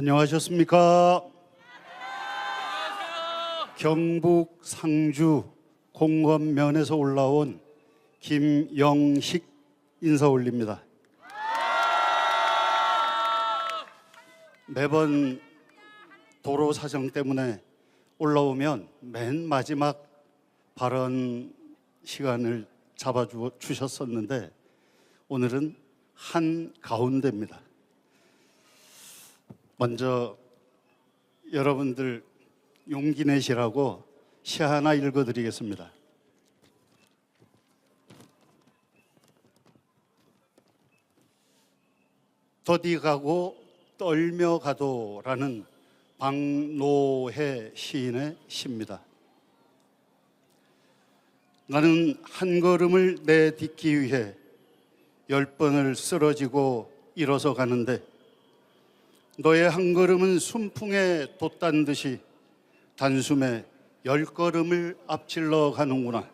안녕하셨습니까? 경북 상주 공검면에서 올라온 김영식 인사 올립니다. 매번 도로 사정 때문에 올라오면 맨 마지막 발언 시간을 잡아 주셨었는데 오늘은 한 가운데입니다. 먼저 여러분들 용기 내시라고 시 하나 읽어드리겠습니다. 더디 가고 떨며 가도라는 박노해 시인의 시입니다. 나는 한 걸음을 내딛기 위해 열 번을 쓰러지고 일어서 가는데 너의 한 걸음은 순풍에 돛단 듯이 단숨에 열 걸음을 앞질러 가는구나.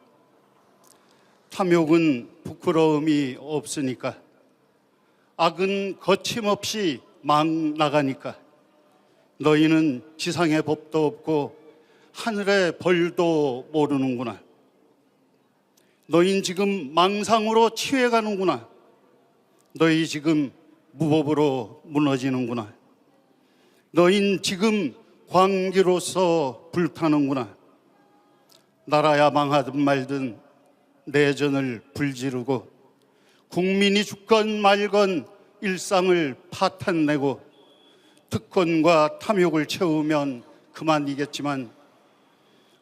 탐욕은 부끄러움이 없으니까 악은 거침없이 막 나가니까 너희는 지상의 법도 없고 하늘의 벌도 모르는구나. 너희는 지금 망상으로 취해가는구나. 너희 지금 무법으로 무너지는구나. 너흰 지금 광기로서 불타는구나. 나라야 망하든 말든 내전을 불지르고 국민이 죽건 말건 일상을 파탄내고 특권과 탐욕을 채우면 그만이겠지만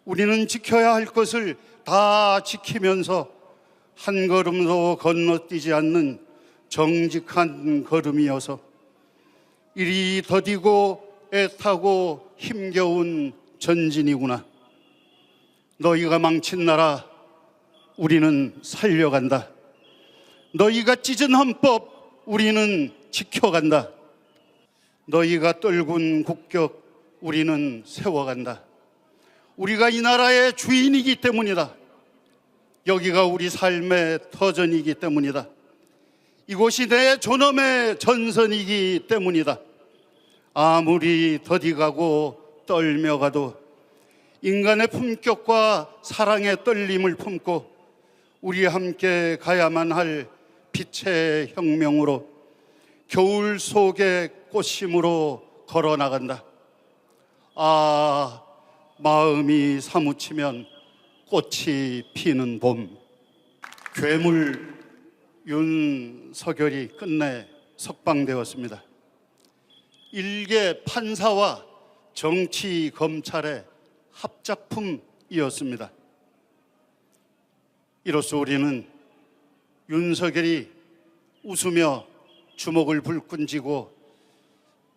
우리는 지켜야 할 것을 다 지키면서 한 걸음도 건너뛰지 않는 정직한 걸음이어서 이리 더디고 애타고 힘겨운 전진이구나. 너희가 망친 나라 우리는 살려간다. 너희가 찢은 헌법 우리는 지켜간다. 너희가 떨군 국격 우리는 세워간다. 우리가 이 나라의 주인이기 때문이다. 여기가 우리 삶의 터전이기 때문이다. 이곳이 내 존엄의 전선이기 때문이다. 아무리 더디가고 떨며 가도 인간의 품격과 사랑의 떨림을 품고 우리 함께 가야만 할 빛의 혁명으로 겨울 속의 꽃심으로 걸어 나간다. 아, 마음이 사무치면 꽃이 피는 봄. 괴물 윤석열이 끝내 석방되었습니다. 일개 판사와 정치 검찰의 합작품이었습니다. 이로써 우리는 윤석열이 웃으며 주먹을 불끈 쥐고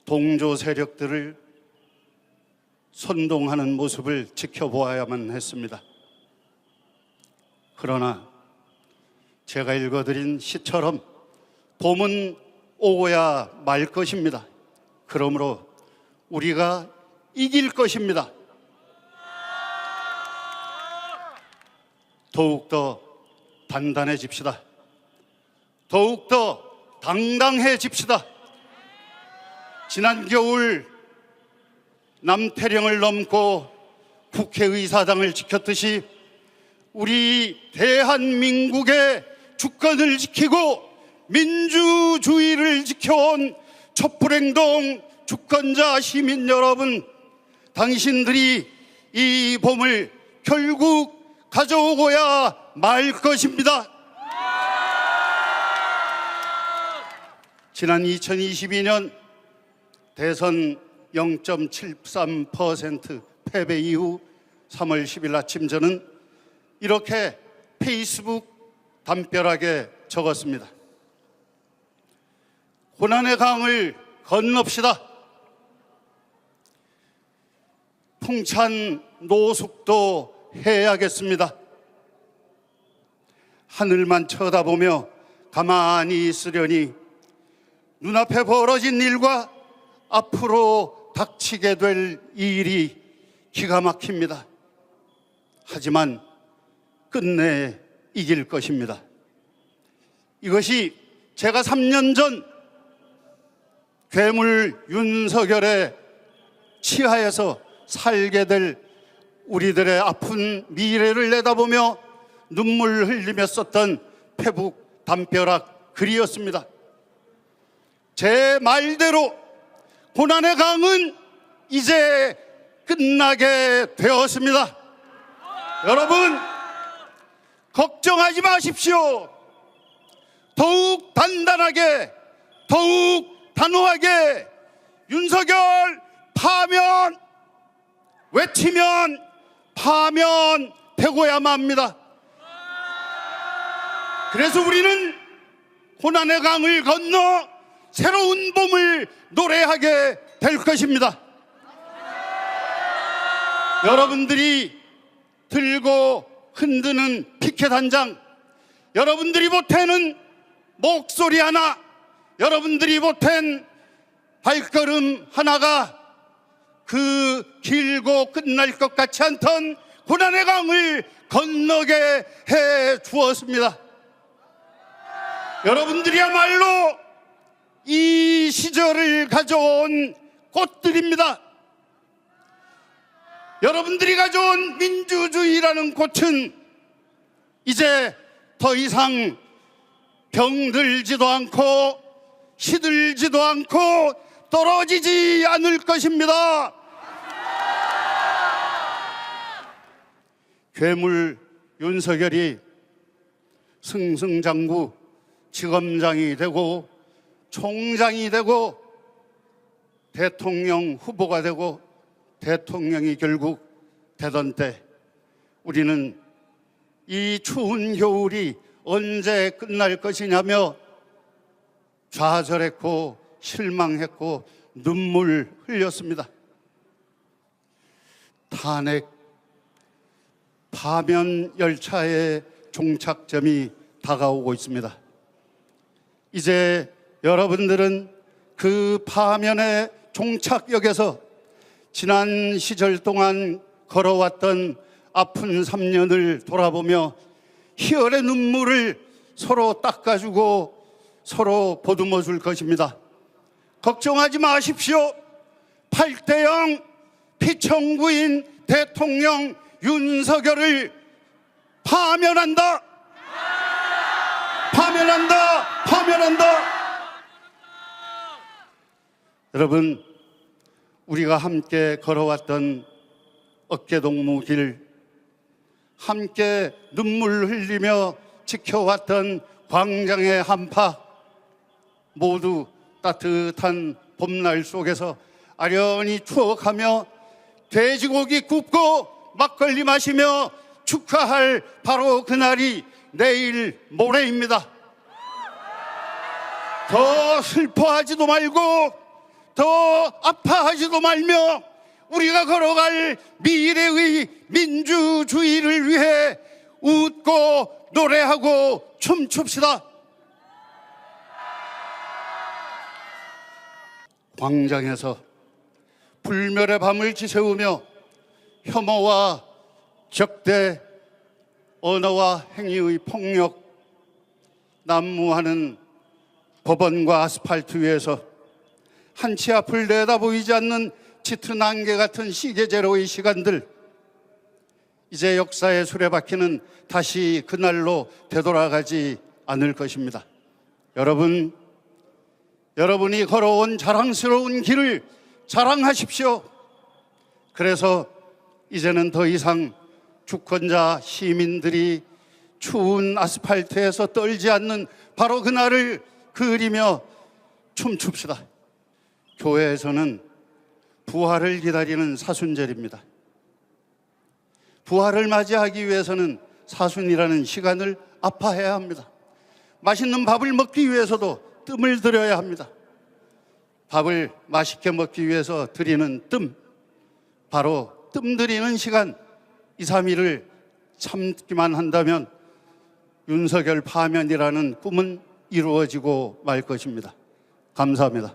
동조 세력들을 선동하는 모습을 지켜보아야만 했습니다. 그러나 제가 읽어드린 시처럼 봄은 오고야 말 것입니다. 그러므로 우리가 이길 것입니다. 더욱더 단단해집시다. 더욱더 당당해집시다. 지난 겨울 남태령을 넘고 국회의사당을 지켰듯이 우리 대한민국의 주권을 지키고 민주주의를 지켜온 촛불행동 주권자 시민 여러분, 당신들이 이 봄을 결국 가져오고야 말 것입니다. 지난 2022년 대선 0.73% 패배 이후 3월 10일 아침 저는 이렇게 페이스북 담벼락에 적었습니다. 고난의 강을 건넙시다. 풍찬 노숙도 해야겠습니다. 하늘만 쳐다보며 가만히 있으려니 눈앞에 벌어진 일과 앞으로 닥치게 될 일이 기가 막힙니다. 하지만 끝내 이길 것입니다. 이것이 제가 3년 전 괴물 윤석열의 치하에서 살게 될 우리들의 아픈 미래를 내다보며 눈물 흘리며 썼던 페북 담벼락 글이었습니다. 제 말대로 고난의 강은 이제 끝나게 되었습니다. 여러분, 걱정하지 마십시오. 더욱 단단하게, 더욱 단호하게 윤석열 파면 외치면 파면 되고야만 합니다. 그래서 우리는 고난의 강을 건너 새로운 봄을 노래하게 될 것입니다. 여러분들이 들고 흔드는 피켓 한 장, 여러분들이 보태는 목소리 하나, 여러분들이 보탠 발걸음 하나가 그 길고 끝날 것 같지 않던 고난의 강을 건너게 해 주었습니다. 여러분들이야말로 이 시절을 가져온 꽃들입니다. 여러분들이 가져온 민주주의라는 꽃은 이제 더 이상 병들지도 않고 시들지도 않고 떨어지지 않을 것입니다. 괴물 윤석열이 승승장구 지검장이 되고 총장이 되고 대통령 후보가 되고 대통령이 결국 되던 때 우리는 이 추운 겨울이 언제 끝날 것이냐며 좌절했고 실망했고 눈물 흘렸습니다. 탄핵 파면 열차의 종착점이 다가오고 있습니다. 이제 여러분들은 그 파면의 종착역에서 지난 시절 동안 걸어왔던 아픈 3년을 돌아보며 희열의 눈물을 서로 닦아주고 서로 보듬어 줄 것입니다. 걱정하지 마십시오. 8대0 피청구인 대통령 윤석열을 파면한다. 파면한다. 파면한다. 여러분, 우리가 함께 걸어왔던 어깨동무 길, 함께 눈물 흘리며 지켜왔던 광장의 한파, 모두 따뜻한 봄날 속에서 아련히 추억하며 돼지고기 굽고 막걸리 마시며 축하할 바로 그날이 내일 모레입니다. 더 슬퍼하지도 말고 더 아파하지도 말며 우리가 걸어갈 미래의 민주주의를 위해 웃고 노래하고 춤춥시다. 광장에서 불멸의 밤을 지새우며 혐오와 적대, 언어와 행위의 폭력, 난무하는 법원과 아스팔트 위에서 한치 앞을 내다보이지 않는 짙은 안개 같은 시계제로의 시간들 이제 역사의 수레바퀴는 다시 그날로 되돌아가지 않을 것입니다. 여러분, 여러분이 걸어온 자랑스러운 길을 자랑하십시오. 그래서 이제는 더 이상 주권자 시민들이 추운 아스팔트에서 떨지 않는 바로 그날을 그리며 춤춥시다. 교회에서는 부활을 기다리는 사순절입니다. 부활을 맞이하기 위해서는 사순이라는 시간을 아파해야 합니다. 맛있는 밥을 먹기 위해서도 뜸을 들여야 합니다. 밥을 맛있게 먹기 위해서 드리는 뜸, 바로 뜸 들이는 시간 2, 3일을 참기만 한다면 윤석열 파면이라는 꿈은 이루어지고 말 것입니다. 감사합니다.